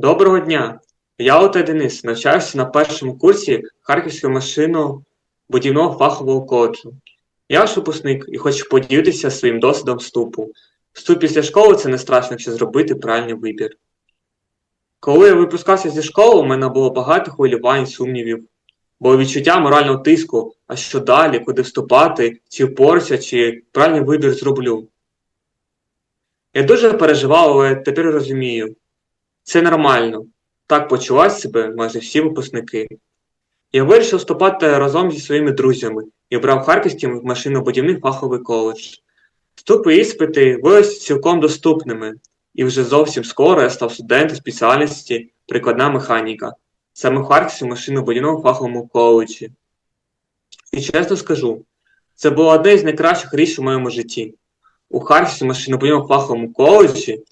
Доброго дня! Я Ота Денис, навчаюся на першому курсі Харківського машинно-будівного фахового коледжу. Я ваш випускник і хочу поділитися своїм досвідом вступу. Вступ після школи це не страшно, якщо зробити правильний вибір. Коли я випускався зі школи, у мене було багато хвилювань, сумнівів. Було відчуття морального тиску, а що далі, куди вступати, чи впорюся, чи правильний вибір зроблю. Я дуже переживав, але тепер розумію. Це нормально. Так почувають себе майже всі випускники. Я вирішив вступати разом зі своїми друзями і обрав Харківський машинобудівний фаховий коледж. Вступи іспити виявилися цілком доступними, і вже зовсім скоро я став студентом спеціальності прикладна механіка, саме в Харківському машинобудівному фаховому коледжі. І чесно скажу, це було одне з найкращих рішень у моєму житті. У Харківському машинобудівному фаховому коледжі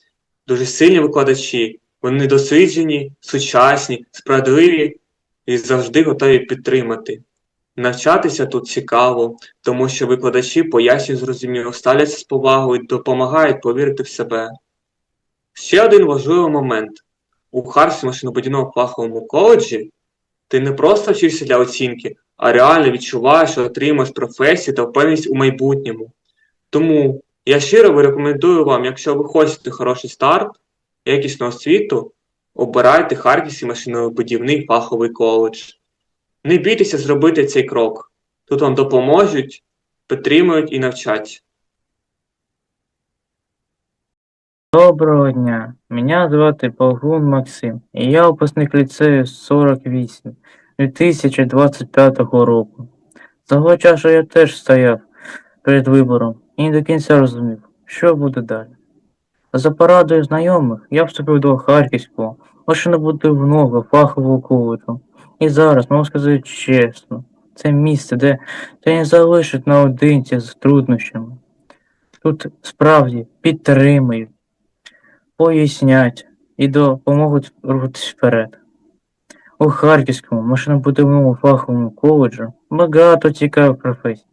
дуже сильні викладачі, вони досвідчені, сучасні, справедливі і завжди готові підтримати. Навчатися тут цікаво, тому що викладачі пояснюють зрозуміло, ставляться з повагою допомагають повірити в себе. Ще один важливий момент. У Харківському машинобудівному фаховому коледжі ти не просто вчишся для оцінки, а реально відчуваєш, що отримаєш професію та впевненість у майбутньому. Тому я щиро рекомендую вам, якщо ви хочете хороший старт, якісну освіту, обирайте Харківський машинобудівний фаховий коледж. Не бійтеся зробити цей крок. Тут вам допоможуть, підтримують і навчать. Доброго дня, мене звати Полгун Максим, і я випускник ліцею 48 2025 року. Того часу я теж стояв перед вибором і не до кінця розумів, що буде далі. За порадою знайомих я вступив до Харківського машинобудівного фахового коледжу. І зараз, можу сказати чесно, це місце, де тебе не залишать наодинці з труднощами. Тут справді підтримують пояснять і допоможуть рухатись вперед. У Харківському машинобудівному фаховому коледжу багато цікавих професій,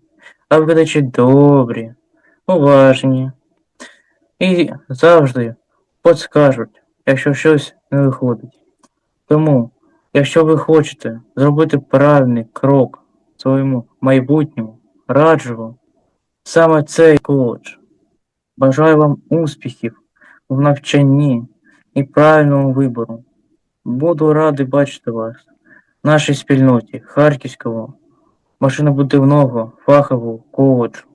а викладачі добрі, уважні і завжди подскажуть, якщо щось не виходить. Тому, якщо ви хочете зробити правильний крок своєму майбутньому, раджу вам саме цей коледж. Бажаю вам успіхів в навчанні і правильному вибору. Буду радий бачити вас в нашій спільноті Харківського машинобудівного фахового коледжу.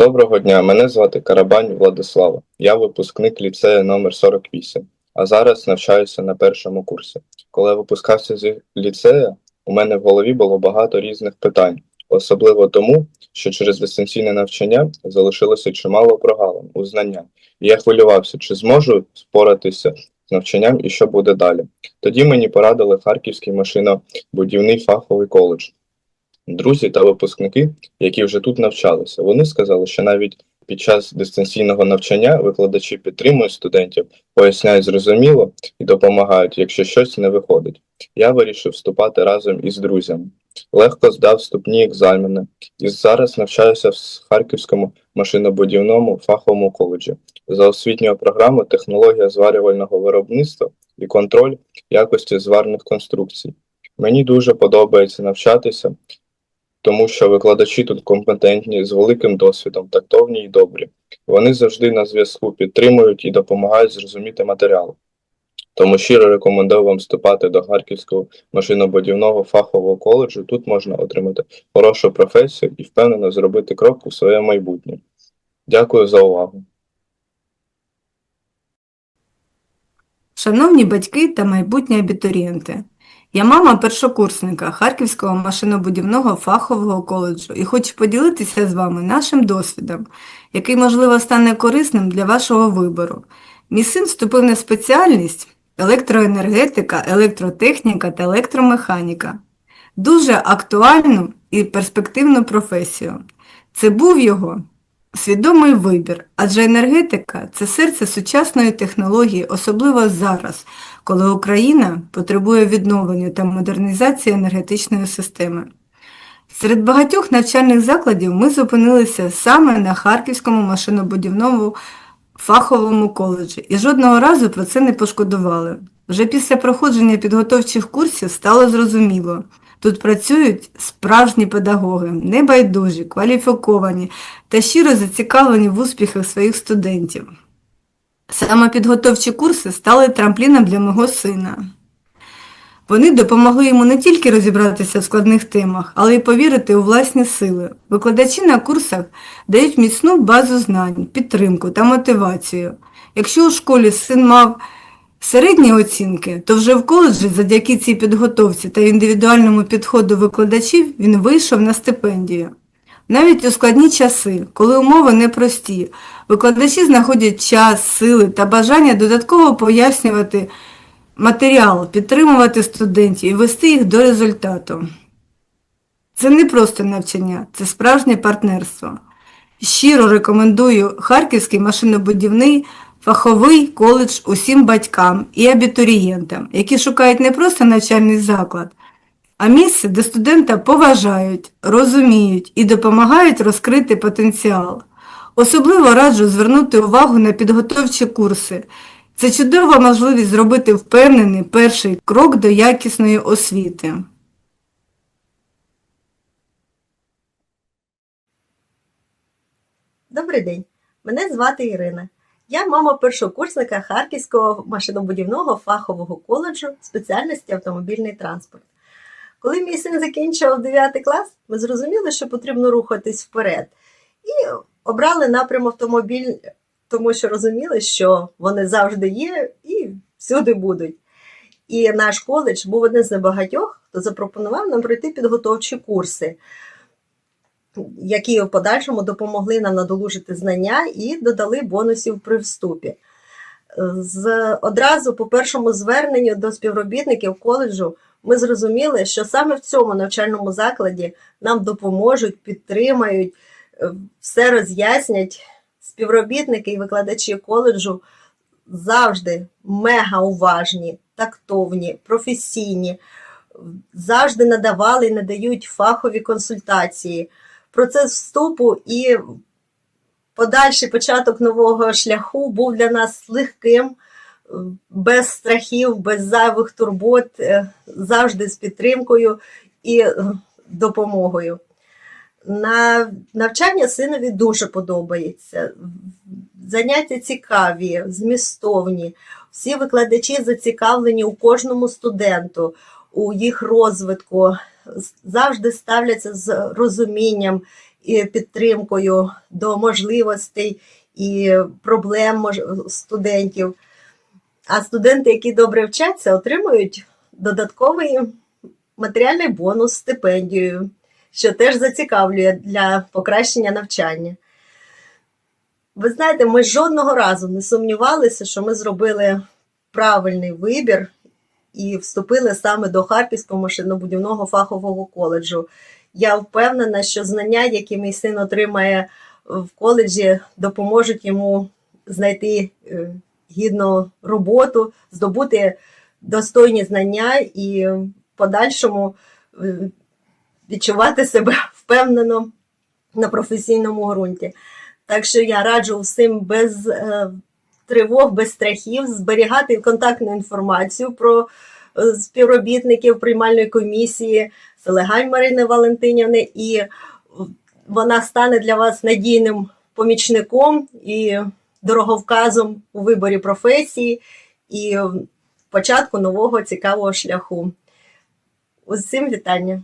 Доброго дня, мене звати Карабань Владислава. Я випускник ліцею номер 48, а зараз навчаюся на першому курсі. Коли я випускався з ліцею, у мене в голові було багато різних питань, особливо тому, що через дистанційне навчання залишилося чимало прогалин у знаннях, і я хвилювався, чи зможу впоратися з навчанням і що буде далі. Тоді мені порадили Харківський машинобудівний фаховий коледж. Друзі та випускники, які вже тут навчалися, вони сказали, що навіть під час дистанційного навчання викладачі підтримують студентів, поясняють зрозуміло і допомагають, якщо щось не виходить. Я вирішив вступати разом із друзями. Легко здав вступні екзамени і зараз навчаюся в Харківському машинобудівному фаховому коледжі за освітньою програмою технологія зварювального виробництва і контроль якості зварних конструкцій. Мені дуже подобається навчатися, тому що викладачі тут компетентні, з великим досвідом, тактовні і добрі. Вони завжди на зв'язку підтримують і допомагають зрозуміти матеріал. Тому щиро рекомендую вам вступати до Харківського машинобудівного фахового коледжу. Тут можна отримати хорошу професію і впевнено зробити крок у своє майбутнє. Дякую за увагу. Шановні батьки та майбутні абітурієнти, я мама першокурсника Харківського машинобудівного фахового коледжу і хочу поділитися з вами нашим досвідом, який, можливо, стане корисним для вашого вибору. Мій син вступив на спеціальність електроенергетика, електротехніка та електромеханіка. Дуже актуальну і перспективну професію. Це був його свідомий вибір, адже енергетика – це серце сучасної технології, особливо зараз, коли Україна потребує відновлення та модернізації енергетичної системи. Серед багатьох навчальних закладів ми зупинилися саме на Харківському машинобудівному фаховому коледжі і жодного разу про це не пошкодували. Вже після проходження підготовчих курсів стало зрозуміло. Тут працюють справжні педагоги, небайдужі, кваліфіковані та щиро зацікавлені в успіхах своїх студентів. Саме підготовчі курси стали трампліном для мого сина. Вони допомогли йому не тільки розібратися в складних темах, але й повірити у власні сили. Викладачі на курсах дають міцну базу знань, підтримку та мотивацію. Якщо у школі син мав середні оцінки, то вже в коледжі завдяки цій підготовці та індивідуальному підходу викладачів він вийшов на стипендію. Навіть у складні часи, коли умови непрості, викладачі знаходять час, сили та бажання додатково пояснювати матеріал, підтримувати студентів і вести їх до результату. Це не просто навчання, це справжнє партнерство. Щиро рекомендую Харківський машинобудівний фаховий коледж усім батькам і абітурієнтам, які шукають не просто навчальний заклад, а місце, де студента поважають, розуміють і допомагають розкрити потенціал. Особливо раджу звернути увагу на підготовчі курси. Це чудова можливість зробити впевнений перший крок до якісної освіти. Добрий день, мене звати Ірина. Я мама першокурсника Харківського машинобудівного фахового коледжу спеціальності автомобільний транспорт. Коли мій син закінчував 9 клас, ми зрозуміли, що потрібно рухатись вперед. І обрали напрям автомобіль, тому що розуміли, що вони завжди є і всюди будуть. І наш коледж був один з небагатьох, хто запропонував нам пройти підготовчі курси які в подальшому допомогли нам надолужити знання і додали бонусів при вступі. З, одразу по першому зверненню до співробітників коледжу ми зрозуміли, що саме в цьому навчальному закладі нам допоможуть, підтримають, е, все роз'яснять. Співробітники і викладачі коледжу завжди мега уважні, тактовні, професійні, завжди надавали і надають фахові консультації процес вступу і подальший початок нового шляху був для нас легким, без страхів, без зайвих турбот, е, завжди з підтримкою і е, допомогою. На навчання синові дуже подобається. Заняття цікаві, змістовні. Всі викладачі зацікавлені у кожному студенту, у їх розвитку, завжди ставляться з розумінням і підтримкою до можливостей і проблем студентів. А студенти, які добре вчаться, отримують додатковий матеріальний бонус стипендію, що теж зацікавлює для покращення навчання. Ви знаєте, ми жодного разу не сумнівалися, що ми зробили правильний вибір і вступили саме до Харківського машинобудівного фахового коледжу. Я впевнена, що знання, які мій син отримає в коледжі, допоможуть йому знайти е, гідну роботу, здобути достойні знання і в подальшому е, відчувати себе впевнено на професійному ґрунті. Так що я раджу всім без е, тривог, без страхів, зберігати контактну інформацію про е, співробітників приймальної комісії Селегань Марини Валентинівни, і вона стане для вас надійним помічником і дороговказом у виборі професії і початку нового цікавого шляху. Усім вітання!